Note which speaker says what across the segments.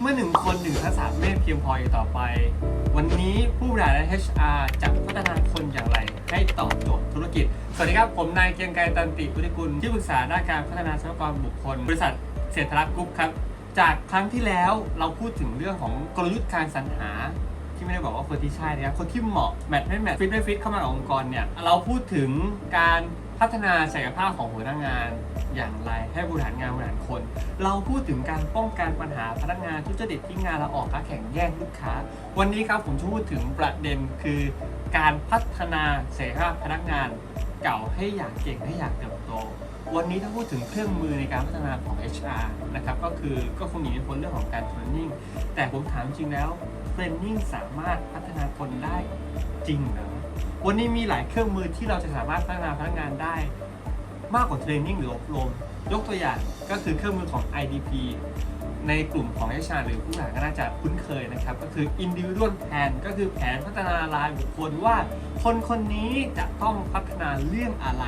Speaker 1: เมื่อหนึ่งคนหนึ่งทักษะไม่เพียงพออีกต่อไป วันนี้ผู้บริหารและ HR จะพัฒนาคนอย่างไร ให้ตอบโจทย์ธุรกิจ สวัสดีครับ ผมนายเกียงไกรตันติพุทธิกุล ที่ปรึกษาด้านการพัฒนาทรัพยากรบุคคล บริษัทเศรษฐรักษ์กรุ๊ปครับ จากครั้งที่แล้วเราพูดถึงเรื่องของกลยุทธ์การสรรหาที่ไม่ได้บอกว่าคนที่ใช่นะครับ คนที่เหมาะแมทไม่แมทฟิตไม่ฟิตเข้ามาในองค์กรเนี่ย เราพูดถึงการพัฒนาศักยภาพของหัวหน้างาน อย่างไร ให้บริหารงานบริหารคน เราพูดถึงการป้องกันปัญหาพนักงานทุจริตที่งานเราออกค้าแข่งแย่งลูกค้า วันนี้ครับผมจะพูดถึงประเด็นคือการพัฒนาศักยภาพพนักงานเก่าให้อยากเก่งให้อยากเติบโต วันนี้ถ้าพูดถึงเครื่องมือในการพัฒนาของ HR นะครับก็คือก็คงหนีไม่พ้นเรื่องของการเทรนนิ่งแต่ผมถามจริงแล้วเทรนนิ่งสามารถพัฒนาคนได้จริงเหรอวันนี้มีหลายเครื่องมือที่เราจะสามารถพัฒนาพนักงานได้ มากกว่าเทรนนิ่งหรืออบรม ยกตัวอย่างก็คือเครื่องมือของ IDP ในกลุ่มของ HR หรือผู้บริหาก็น่าจะคุ้นเคยนะครับ ก็คือ Individual Plan ก็คือแผนพัฒนารายบุคคลว่า คนคนนี้จะต้องพัฒนาเรื่องอะไร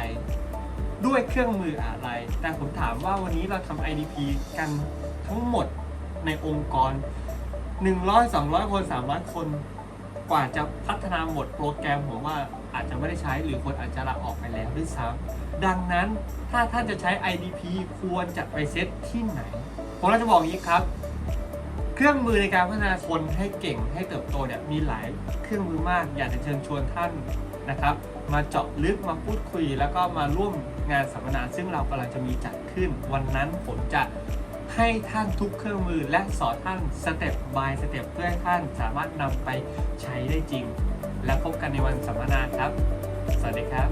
Speaker 1: ด้วยเครื่องมืออะไร แต่ผมถามว่าวันนี้เราทำ IDP กันทั้งหมดในองค์กร 100 200 คน 300 คน กว่าจะพัฒนาหมดโปรแกรมผมว่าอาจจะไม่ได้ใช้หรือคนอาจจะลาออกไปแล้วด้วยซ้ำดังนั้นถ้าท่านจะใช้ IDP ควรจะไปเซตที่ไหน ผมเราจะบอกอย่างนี้ครับ เครื่องมือในการพัฒนาคนให้เก่งให้เติบโตเนี่ยมีหลายเครื่องมือมาก อยากจะเชิญชวนท่านนะครับ มาเจาะลึกมาพูดคุย แล้วก็มาร่วมงานสัมมนาซึ่งเรากำลังจะมีจัดขึ้น วันนั้นผมจะ ให้ท่านทุกเครื่องมือและสอนท่านสเต็ปบายสเต็ปเพื่อให้ท่านสามารถนำไปใช้ได้จริง และพบกันในวันสัมมนาครับ สวัสดีครับ